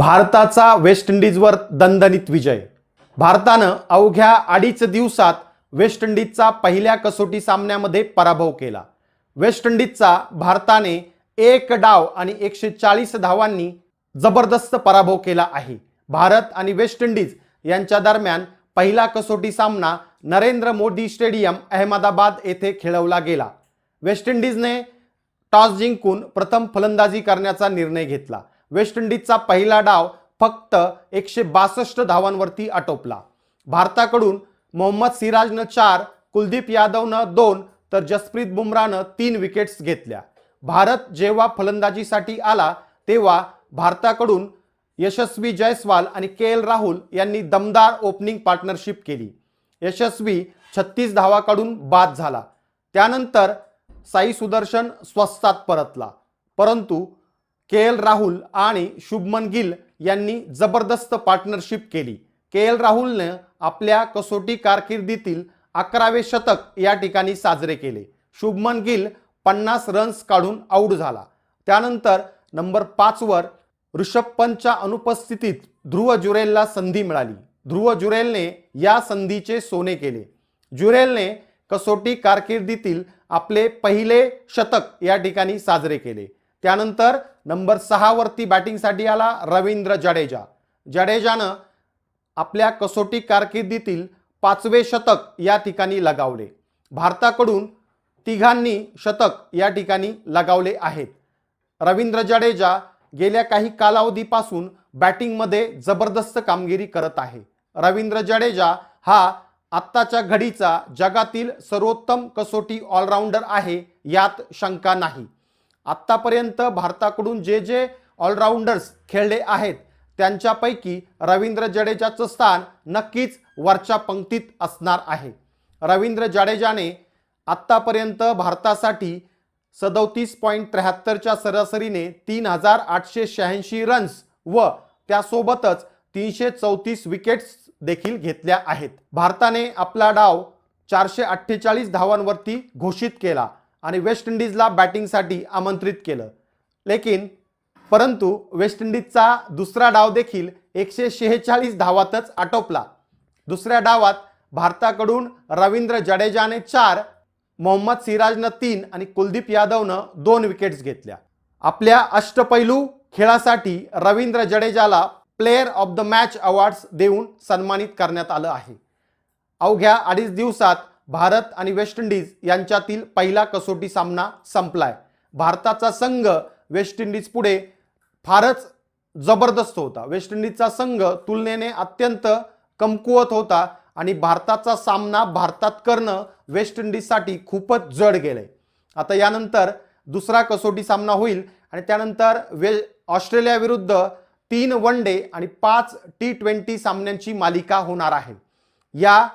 भारताचा वेस्ट इंडिजवर दणदणीत विजय. भारतानं अवघ्या अडीच दिवसात वेस्ट इंडिजचा पहिल्या कसोटी सामन्यामध्ये पराभव केला. वेस्ट इंडिजचा भारताने एक डाव आणि एकशे चाळीस धावांनी जबरदस्त पराभव केला आहे. भारत आणि वेस्ट इंडिज यांच्या दरम्यान पहिला कसोटी सामना नरेंद्र मोदी स्टेडियम अहमदाबाद येथे खेळवला गेला. वेस्ट इंडिजने टॉस जिंकून प्रथम फलंदाजी करण्याचा निर्णय घेतला. वेस्ट इंडिजचा पहिला डाव फक्त एकशे बासष्ट धावांवरती आटोपला. भारताकडून मोहम्मद सिराजनं चार कुलदीप यादवनं दोन तर जसप्रीत बुमराहनं तीन विकेट्स घेतल्या. भारत जेव्हा फलंदाजीसाठी आला तेव्हा भारताकडून यशस्वी जयस्वाल आणि के एल राहुल यांनी दमदार ओपनिंग पार्टनरशिप केली. यशस्वी छत्तीस धावाकडून बाद झाला. त्यानंतर साई सुदर्शन स्वस्तात परतला. परंतु के एल राहुल आणि शुभमन गिल यांनी जबरदस्त पार्टनरशिप केली. के एल राहुलनं आपल्या कसोटी कारकिर्दीतील अकरावे शतक या ठिकाणी साजरे केले. शुभमन गिल पन्नास रन्स काढून आऊट झाला. त्यानंतर नंबर पाचवर ऋषभ पंतच्या अनुपस्थितीत ध्रुव जुरेलला संधी मिळाली. ध्रुव जुरेलने या संधीचे सोने केले. जुरेलने कसोटी कारकिर्दीतील आपले पहिले शतक या ठिकाणी साजरे केले. त्यानंतर नंबर सहावरती बॅटिंगसाठी आला रवींद्र जडेजा. जडेजानं आपल्या कसोटी कारकिर्दीतील पाचवे शतक या ठिकाणी लगावले. भारताकडून तिघांनी शतक या ठिकाणी लगावले आहेत. रवींद्र जडेजा गेल्या काही कालावधीपासून बॅटिंगमध्ये जबरदस्त कामगिरी करत आहे. रवींद्र जडेजा हा आत्ताच्या घडीचा जगातील सर्वोत्तम कसोटी ऑलराऊंडर आहे यात शंका नाही. आत्तापर्यंत भारताकडून जे जे ऑलराऊंडर्स खेळले आहेत त्यांच्यापैकी रवींद्र जडेजाचं स्थान नक्कीच वरच्या पंक्तीत असणार आहे. रवींद्र जाडेजाने आत्तापर्यंत भारतासाठी सदोतीस पॉईंट त्र्याहत्तरच्या सरासरीने तीन हजार आठशे शहाऐंशी रन्स व त्यासोबतच तीनशे चौतीस विकेट्स देखील घेतल्या आहेत. भारताने आपला डाव चारशे अठ्ठेचाळीस धावांवरती घोषित केला. आणि वेस्ट इंडिजला बॅटिंगसाठी आमंत्रित केलं. लेकिन परंतु वेस्ट इंडिजचा दुसरा डाव देखील एकशे शेहेचाळीस धावातच आटोपला. दुसऱ्या डावात भारताकडून रवींद्र जडेजाने चार मोहम्मद सिराजनं तीन आणि कुलदीप यादवनं दोन विकेट्स घेतल्या. आपल्या अष्टपैलू खेळासाठी Ravindra जडेजाला player of the match awards देऊन सन्मानित करण्यात आलं आहे. अवघ्या अडीच दिवसात भारत आणि वेस्ट इंडिज यांच्यातील पहिला कसोटी सामना संपलाय. भारताचा संघ वेस्ट इंडिज पुढे फारच जबरदस्त होता. वेस्ट इंडिजचा संघ तुलनेने अत्यंत कमकुवत होता आणि भारताचा सामना भारतात करणं वेस्ट इंडिजसाठी खूपच जड गेलंय. आता यानंतर दुसरा कसोटी सामना होईल आणि त्यानंतर वे ऑस्ट्रेलियाविरुद्ध तीन वन डे आणि पाच टी ट्वेंटी सामन्यांची मालिका होणार आहे. या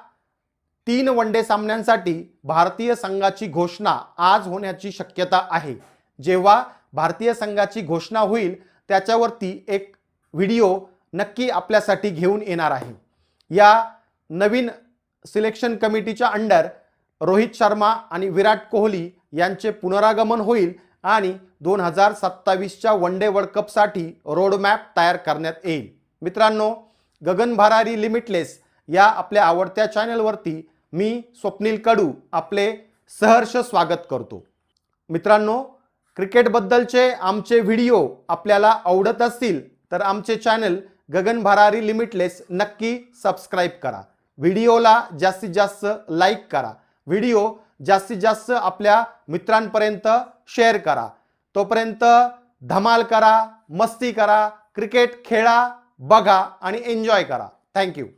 तीन वन डे सामन्यांसाठी भारतीय संघाची घोषणा आज होण्याची शक्यता आहे. जेव्हा भारतीय संघाची घोषणा होईल त्याच्यावरती एक व्हिडिओ नक्की आपल्यासाठी घेऊन येणार आहे. या नवीन सिलेक्शन कमिटीच्या अंडर रोहित शर्मा आणि विराट कोहली यांचे पुनरागमन होईल आणि दोन हजार सत्तावीसच्या वन डे वर्ल्ड कपसाठी रोडमॅप तयार करण्यात येईल. मित्रांनो गगन भरारी लिमिटलेस या आपल्या आवडत्या चॅनलवरती मी स्वप्नील कडू आपले सहर्ष स्वागत करतो. मित्रांनो क्रिकेटबद्दलचे आमचे व्हिडिओ आपल्याला आवडत असतील तर आमचे चॅनल गगन भरारी लिमिटलेस नक्की सबस्क्राईब करा. व्हिडिओला जास्तीत जास्त लाईक करा. व्हिडिओ जास्तीत जास्त आपल्या मित्रांपर्यंत शेअर करा. तोपर्यंत धमाल करा मस्ती करा क्रिकेट खेळा बघा आणि एन्जॉय करा. थँक्यू.